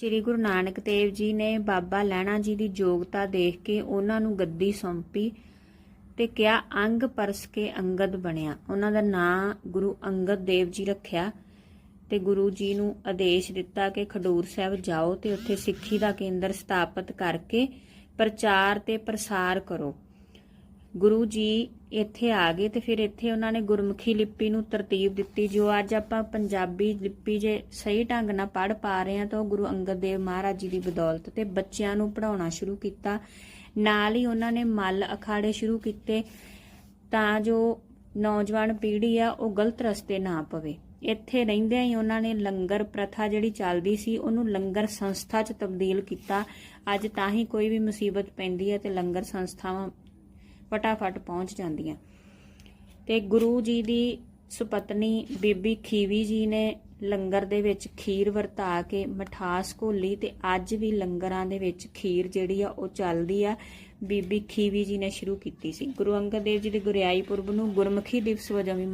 ਸ੍ਰੀ ਗੁਰੂ ਨਾਨਕ ਦੇਵ ਜੀ ਨੇ ਬਾਬਾ ਲਹਿਣਾ ਜੀ ਦੀ ਯੋਗਤਾ ਦੇਖ ਕੇ ਉਹਨਾਂ ਨੂੰ ਗੱਦੀ ਸੌਂਪੀ ਤੇ ਕਿਹਾ, ਅੰਗ ਪਰਸ ਕੇ ਅੰਗਦ ਬਣਿਆ। ਉਹਨਾਂ ਦਾ ਨਾਂ ਗੁਰੂ ਅੰਗਦ ਦੇਵ ਜੀ ਰੱਖਿਆ ਤੇ ਗੁਰੂ ਜੀ ਨੂੰ ਆਦੇਸ਼ ਦਿੱਤਾ ਕਿ ਖਡੂਰ ਸਾਹਿਬ ਜਾਓ ਤੇ ਉੱਥੇ ਸਿੱਖੀ ਦਾ ਕੇਂਦਰ ਸਥਾਪਿਤ ਕਰਕੇ ਪ੍ਰਚਾਰ ਤੇ ਪ੍ਰਸਾਰ ਕਰੋ। ਗੁਰੂ ਜੀ ਇੱਥੇ ਆ ਗਏ ਤੇ ਫਿਰ ਇੱਥੇ ਉਹਨਾਂ ਨੇ ਗੁਰਮੁਖੀ ਲਿਪੀ ਨੂੰ ਤਰਤੀਬ ਦਿੱਤੀ। ਜੋ ਅੱਜ ਆਪਾਂ ਪੰਜਾਬੀ ਲਿਪੀ ਜੇ ਸਹੀ ਢੰਗ ਨਾਲ ਪੜ੍ਹ ਪਾ ਰਹੇ ਹਾਂ ਤਾਂ ਉਹ ਗੁਰੂ ਅੰਗਦ ਦੇਵ ਮਹਾਰਾਜ ਜੀ ਦੀ ਬਦੌਲਤ ਤੇ ਬੱਚਿਆਂ ਨੂੰ ਪੜਾਉਣਾ ਸ਼ੁਰੂ ਕੀਤਾ। ਨਾਲ ਹੀ ਉਹਨਾਂ ਨੇ ਮੱਲ ਅਖਾੜੇ ਸ਼ੁਰੂ ਕੀਤੇ ਤਾਂ ਜੋ ਨੌਜਵਾਨ ਪੀੜ੍ਹੀ ਆ ਉਹ ਗਲਤ ਰਸਤੇ ਨਾ ਪਵੇ। ਇੱਥੇ ਰਹਿੰਦਿਆਂ ਹੀ ਉਹਨਾਂ ਨੇ ਲੰਗਰ ਪ੍ਰਥਾ ਜਿਹੜੀ ਚੱਲਦੀ ਸੀ ਉਹਨੂੰ ਲੰਗਰ ਸੰਸਥਾ 'ਚ ਤਬਦੀਲ ਕੀਤਾ। ਅੱਜ ਤਾਂ ਹੀ ਕੋਈ ਵੀ ਮੁਸੀਬਤ ਪੈਂਦੀ ਹੈ ਤੇ ਲੰਗਰ ਸੰਸਥਾਵਾਂ ਫਟਾਫਟ ਪਹੁੰਚ ਜਾਂਦੀਆਂ। ਤੇ ਗੁਰੂ ਜੀ ਦੀ ਸੁਪਤਨੀ ਬੀਬੀ ਖੀਵੀ ਜੀ ਨੇ ਲੰਗਰ ਦੇ ਵਿੱਚ ਖੀਰ ਵਰਤਾ ਕੇ ਮਠਾਸ ਘੋਲੀ ਤੇ ਅੱਜ ਵੀ ਲੰਗਰਾਂ ਦੇ ਵਿੱਚ ਖੀਰ ਜਿਹੜੀ ਆ ਉਹ ਚੱਲਦੀ ਆ। ਬੀਬੀ ਖੀਵੀ ਜੀ ਨੇ ਸ਼ੁਰੂ ਕੀਤੀ ਸੀ। ਗੁਰੂ ਅੰਗਦ ਦੇਵ ਜੀ ਦੇ ਗੁਰਿਆਈ ਪੁਰਬ ਨੂੰ ਗੁਰਮੁਖੀ ਦਿਵਸ ਵਜੋਂ ਵੀ